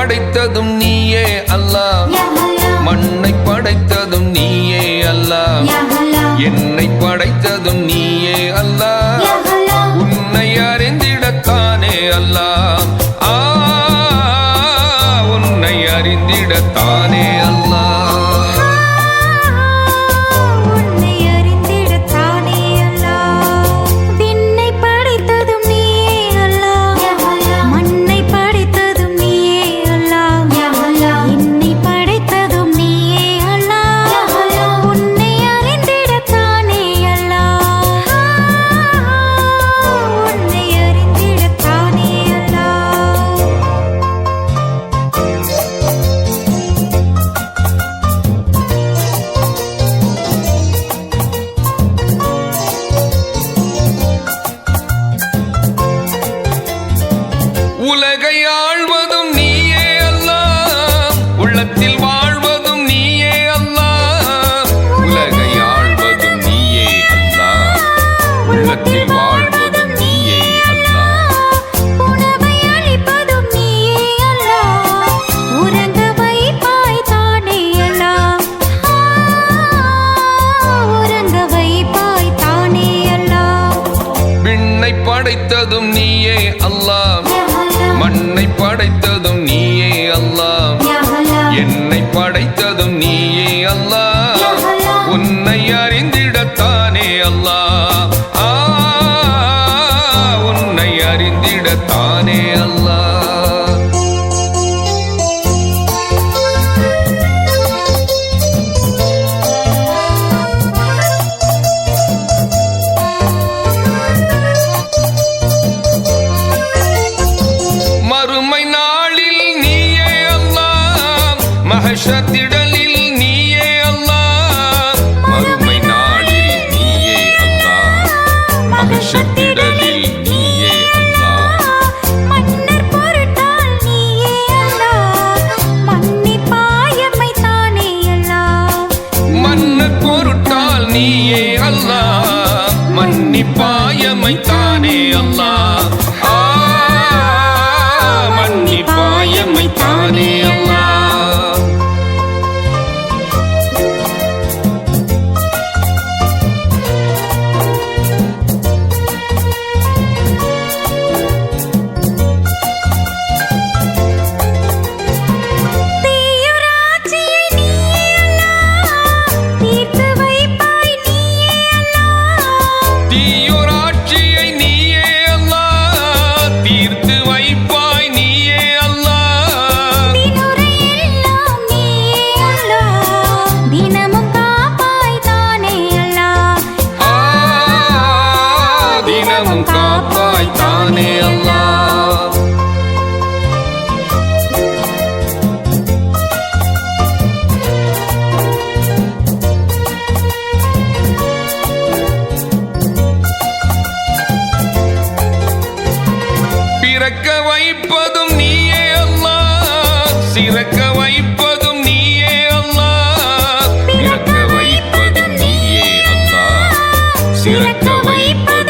படைத்ததும் நீயே அல்லா. மண்ணை படைத்ததும் நீயே அல்லா. என்னை படைத்ததும் நீயே அல்லா. உன்னை அறிந்திடத்தானே அல்லாஹ் ஆ உன்னை அறிந்திடத்தானே அல்லாஹ் உள்ளத்தில் வாழ்வதும் நீயே அல்லாஹ் உலகை ஆழ்வதும் நீயே அல்லாஹ் உள்ளத்தில் வாழ்வதும் நீயே உணவை அளிப்பதும் நீயே அல்லாஹ் உறங்க வைப்பாய் தானே அல்லாஹ் உறங்க வைப்பாய் தானே அல்லாஹ் விண்ணை படைத்ததும் நீயே அல்லாஹ் உன்னை அறிந்திடத்தானே அல்லாஹ் மறுமை நாளில் நீயே அல்லா. மகஷத்திட மன்னிப்பாயமை தானே அல்லாஹ். உம் காப்பாய் தானே அல்லா. பிறக்க வைப்பதும் நீயே அல்லா. சிறக்க வைப்பதும் நீயே அல்லா. பிறக்க வைப்பதும் நீயே அல்லா. சிறக்க வைப்பதும்